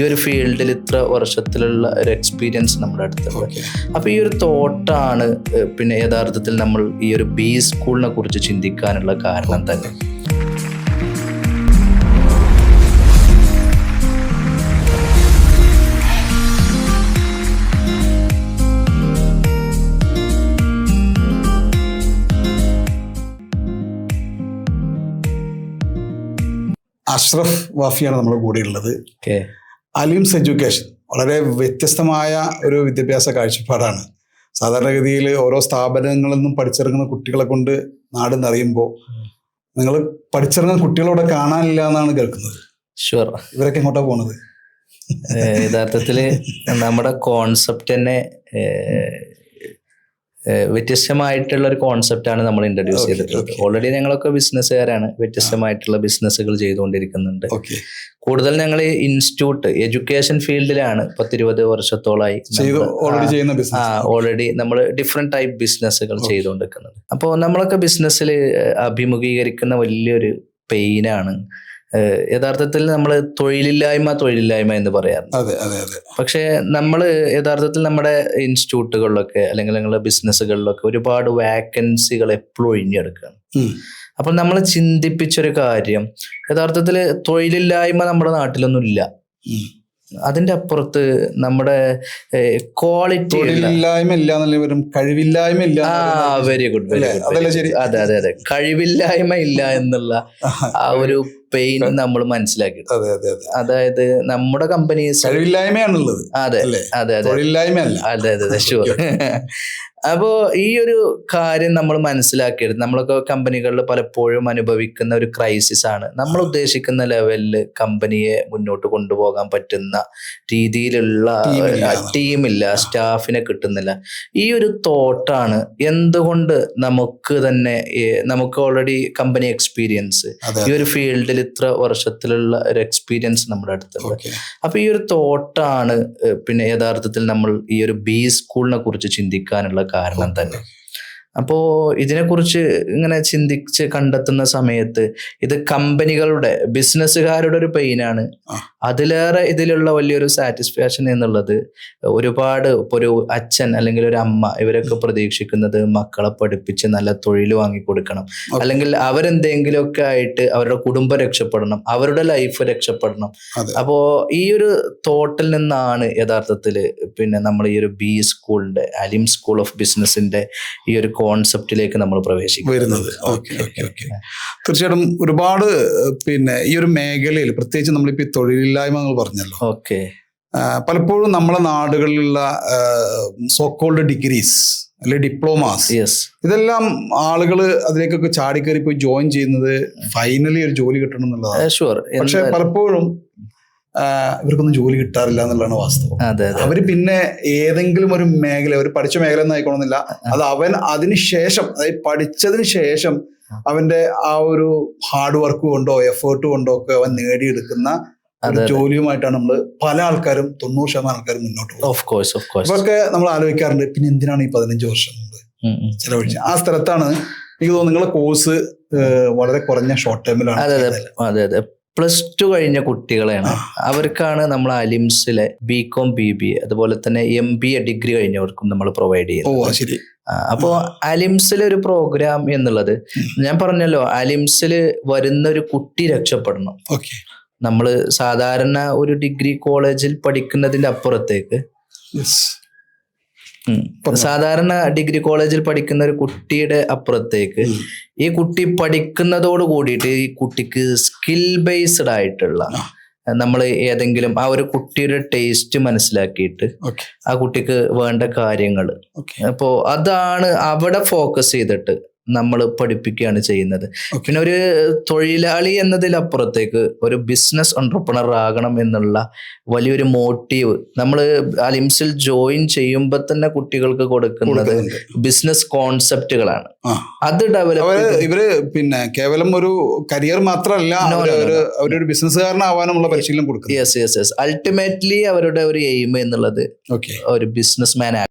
ഈ ഒരു ഫീൽഡിൽ ഇത്ര വർഷത്തിലുള്ള ഒരു എക്സ്പീരിയൻസ് നമ്മുടെ അടുത്തുള്ളത് അപ്പോൾ അപ്പൊ ഈ ഒരു തോട്ടാണ് പിന്നെ യഥാർത്ഥത്തിൽ നമ്മൾ ഈ ഒരു ബി സ്കൂളിനെ കുറിച്ച് ചിന്തിക്കാനുള്ള കാരണം തന്നെ. അഷ്റഫ് വാഫിയാണ് നമ്മുടെ കൂടെയുള്ളത്. അലിംസ് എഡ്യൂക്കേഷൻ വളരെ വ്യത്യസ്തമായ ഒരു വിദ്യാഭ്യാസ കാഴ്ചപ്പാടാണ്. സാധാരണഗതിയിൽ ഓരോ സ്ഥാപനങ്ങളിൽ നിന്നും പഠിച്ചിറങ്ങുന്ന കുട്ടികളെ കൊണ്ട് നാട് നിറയുമ്പോൾ നിങ്ങൾ പഠിച്ചിറങ്ങുന്ന കുട്ടികളോടെ കാണാനില്ല എന്നാണ് കേൾക്കുന്നത്. ഷുവർ ഇവരൊക്കെ എങ്ങോട്ടാ പോണത്? യഥാർത്ഥത്തിൽ നമ്മുടെ കോൺസെപ്റ്റ് തന്നെ വ്യത്യസ്തമായിട്ടുള്ള ഒരു കോൺസെപ്റ്റാണ് നമ്മൾ ഇൻട്രൊഡ്യൂസ് ചെയ്തിട്ടുള്ളത്. ഓൾറെഡി ഞങ്ങളൊക്കെ ബിസിനസ്സുകാരാണ് വ്യത്യസ്തമായിട്ടുള്ള ബിസിനസ്സുകൾ ചെയ്തുകൊണ്ടിരിക്കുന്നുണ്ട്. കൂടുതൽ ഞങ്ങൾ ഇൻസ്റ്റിറ്റ്യൂട്ട് എഡ്യൂക്കേഷൻ ഫീൽഡിലാണ് പത്തിരുപത് വർഷത്തോളായി ഓൾറെഡി ആ, ഓൾറെഡി നമ്മൾ ഡിഫറെന്റ് ടൈപ്പ് ബിസിനസ്സുകൾ. ചെയ്തുകൊണ്ടിരിക്കുന്നത് അപ്പോൾ നമ്മളൊക്കെ ബിസിനസ്സിൽ അഭിമുഖീകരിക്കുന്ന വലിയൊരു പെയിനാണ് യഥാർത്ഥത്തിൽ നമ്മൾ തൊഴിലില്ലായ്മ തൊഴിലില്ലായ്മ എന്ന് പറയാറുണ്ട്. പക്ഷേ നമ്മൾ യഥാർത്ഥത്തിൽ നമ്മുടെ ഇൻസ്റ്റിറ്റ്യൂട്ടുകളിലൊക്കെ അല്ലെങ്കിൽ നിങ്ങളുടെ ബിസിനസ്സുകളിലൊക്കെ ഒരുപാട് വാക്കൻസികൾ എപ്പോഴും ഒഴിഞ്ഞെടുക്കുകയാണ്. അപ്പം നമ്മൾ ചിന്തിപ്പിച്ചൊരു കാര്യം യഥാർത്ഥത്തിൽ തൊഴിലില്ലായ്മ നമ്മുടെ നാട്ടിലൊന്നും ഇല്ല. അതിന്റെ അപ്പുറത്ത് നമ്മുടെ ക്വാളിറ്റി തൊഴിലില്ലായ്മ ഇല്ല കഴിവില്ലായ്മ ഇല്ല ആ വെരി ഗുഡ് വെരി? ഗുഡ് അതെ അതെ അതെ. കഴിവില്ലായ്മ ഇല്ല എന്നുള്ള ആ ഒരു പെയിൻ നമ്മൾ മനസ്സിലാക്കി അതെ അതെ അതെ. അതായത് നമ്മുടെ കമ്പനീസ് കഴിവില്ലായ്മയാണുള്ളത് അതെ അതെ അതെ. അതെ അതെ ഷുവർ അപ്പോ ഈ ഒരു കാര്യം നമ്മൾ മനസ്സിലാക്കിയത് നമ്മളൊക്കെ കമ്പനികളിൽ പലപ്പോഴും അനുഭവിക്കുന്ന ഒരു ക്രൈസിസ് ആണ്. നമ്മൾ ഉദ്ദേശിക്കുന്ന ലെവലിൽ കമ്പനിയെ മുന്നോട്ട് കൊണ്ടുപോകാൻ പറ്റുന്ന രീതിയിലുള്ള ടീമില്ല. സ്റ്റാഫിനെ കിട്ടുന്നില്ല. ഈ ഒരു തോട്ടാണ് എന്തുകൊണ്ട് നമുക്ക് തന്നെ നമുക്ക് ഓൾറെഡി കമ്പനി എക്സ്പീരിയൻസ് ഈ ഒരു ഫീൽഡിൽ ഇത്ര വർഷത്തിലുള്ള ഒരു എക്സ്പീരിയൻസ് നമ്മുടെ അടുത്തുണ്ട്. അപ്പൊ ഈ ഒരു തോട്ടാണ് പിന്നെ യഥാർത്ഥത്തിൽ നമ്മൾ ഈ ഒരു ബി സ്കൂളിനെ കുറിച്ച് ചിന്തിക്കാനുള്ള കാരണം തന്നെ. അപ്പോ ഇതിനെക്കുറിച്ച് ഇങ്ങനെ ചിന്തിച്ച് കണ്ടെത്തുന്ന സമയത്ത് ഇത് കമ്പനികളുടെ ബിസിനസ്സുകാരുടെ ഒരു പെയിനാണ്. അതിലേറെ ഇതിലുള്ള വലിയൊരു സാറ്റിസ്ഫാക്ഷൻ എന്നുള്ളത് ഒരുപാട് ഇപ്പൊ ഒരു അച്ഛൻ അല്ലെങ്കിൽ ഒരു അമ്മ ഇവരൊക്കെ പ്രതീക്ഷിക്കുന്നത് മക്കളെ പഠിപ്പിച്ച് നല്ല തൊഴിൽ വാങ്ങിക്കൊടുക്കണം. കൊടുക്കണം അല്ലെങ്കിൽ അവരെന്തെങ്കിലുമൊക്കെ ആയിട്ട് അവരുടെ കുടുംബം രക്ഷപ്പെടണം അവരുടെ ലൈഫ് രക്ഷപ്പെടണം. അപ്പോൾ അപ്പോ ഈ ഒരു തോട്ടിൽ നിന്നാണ് യഥാർത്ഥത്തിൽ പിന്നെ നമ്മൾ ഈ ഒരു ബി സ്കൂളിന്റെ അലിം സ്കൂൾ ഓഫ് ബിസിനസിന്റെ ഈ ഒരു കോൺസെപ്റ്റിലേക്ക് നമ്മൾ പ്രവേശിക്കും. വരുന്നത്. ഓക്കെ ഓക്കെ ഓക്കെ തീർച്ചയായിട്ടും ഒരുപാട് പിന്നെ ഈ ഒരു മേഖലയിൽ പ്രത്യേകിച്ച് നമ്മളിപ്പോ ഈ തൊഴിലില്ലായ്മ പറഞ്ഞല്ലോ. ഓക്കെ. പലപ്പോഴും നമ്മളെ നാടുകളിലുള്ള സോക്കോൾഡ് ഡിഗ്രീസ് അല്ലെ ഡിപ്ലോമാസ് യെസ് ഇതെല്ലാം ആളുകൾ അതിലേക്കൊക്കെ ചാടിക്കയറി പോയി ജോയിൻ ചെയ്യുന്നത് ഫൈനലി ഒരു ജോലി കിട്ടണം എന്നുള്ളതാണ്. ഷുവർ പക്ഷെ പലപ്പോഴും ഇവർക്കൊന്നും ജോലി കിട്ടാറില്ല എന്നുള്ളതാണ് വാസ്തവം. അവർ പിന്നെ ഏതെങ്കിലും ഒരു മേഖല ഒരു പഠിച്ച മേഖല ഒന്നും ആയിക്കോണമെന്നില്ല അത് അവൻ അതിന് ശേഷം അതായത് പഠിച്ചതിന് ശേഷം അവന്റെ ആ ഒരു ഹാർഡ് വർക്ക് കൊണ്ടോ എഫേർട്ട് കൊണ്ടോ ഒക്കെ അവൻ നേടിയെടുക്കുന്ന ജോലിയുമായിട്ടാണ് നമ്മൾ പല ആൾക്കാരും തൊണ്ണൂറ് ശതമാനം ആൾക്കാരും മുന്നോട്ട് പോകുന്നത്. ഇതൊക്കെ നമ്മൾ ആലോചിക്കാറുണ്ട്. പിന്നെ എന്തിനാണ് ഈ പതിനഞ്ച് വർഷം നമ്മൾ ചെലവഴിച്ചത്? ആ സ്ഥലത്താണ് എനിക്ക് തോന്നുന്നു നിങ്ങളുടെ കോഴ്സ് വളരെ കുറഞ്ഞ ഷോർട്ട് ടൈമിലാണ് അതെ അതെ. പ്ലസ് ടു കഴിഞ്ഞ കുട്ടികളെയാണ്. അവർക്കാണ് നമ്മൾ അലിംസിലെ B Com B B A അതുപോലെ തന്നെ എം ബി എ ഡിഗ്രി കഴിഞ്ഞവർക്കും നമ്മൾ പ്രൊവൈഡ് ചെയ്യുന്നത്. അപ്പോ അലിംസിലെ ഒരു പ്രോഗ്രാം എന്നുള്ളത് ഞാൻ പറഞ്ഞല്ലോ അലിംസിൽ വരുന്ന ഒരു കുട്ടി രക്ഷപ്പെടണം. ഓക്കെ. നമ്മൾ സാധാരണ ഒരു ഡിഗ്രി കോളേജിൽ പഠിക്കുന്നതിന്റെ അപ്പുറത്തേക്ക്. സാധാരണ ഡിഗ്രി കോളേജിൽ പഠിക്കുന്ന ഒരു കുട്ടിയുടെ അപ്പുറത്തേക്ക് ഈ കുട്ടി പഠിക്കുന്നതോട് കൂടിയിട്ട് ഈ കുട്ടിക്ക് സ്കിൽ ബേസ്ഡ് ആയിട്ടുള്ള നമ്മൾ ഏതെങ്കിലും ആ ഒരു കുട്ടിയുടെ ടേസ്റ്റ് മനസ്സിലാക്കിയിട്ട് ആ കുട്ടിക്ക് വേണ്ട കാര്യങ്ങൾ അപ്പോ അതാണ് അവിടെ ഫോക്കസ് ചെയ്തിട്ട് നമ്മൾ പഠിപ്പിക്കുകയാണ് ചെയ്യുന്നത്. പിന്നെ ഒരു തൊഴിലാളി എന്നതിലപ്പുറത്തേക്ക് ഒരു ബിസിനസ് എന്റർപ്രണർ ആകണം എന്നുള്ള വലിയൊരു മോട്ടീവ് നമ്മൾ അലിംസിൽ ജോയിൻ ചെയ്യുമ്പോൾ തന്നെ കുട്ടികൾക്ക് കൊടുക്കുന്നത് ബിസിനസ് കോൺസെപ്റ്റുകളാണ് അത് ഡെവലപ്പ് ഇവർ പിന്നെ കേവലം ഒരു കരിയർ മാത്രമല്ല അവരൊരു ബിസിനസ്സുകാരനാവാനുള്ള പരിശീലനം കൊടുക്കും യെസ് യെസ് യെസ് അൾട്ടിമേറ്റ്ലി അവരുടെ ഒരു എയിം എന്നുള്ളത് ഒരു ബിസിനസ് മാൻ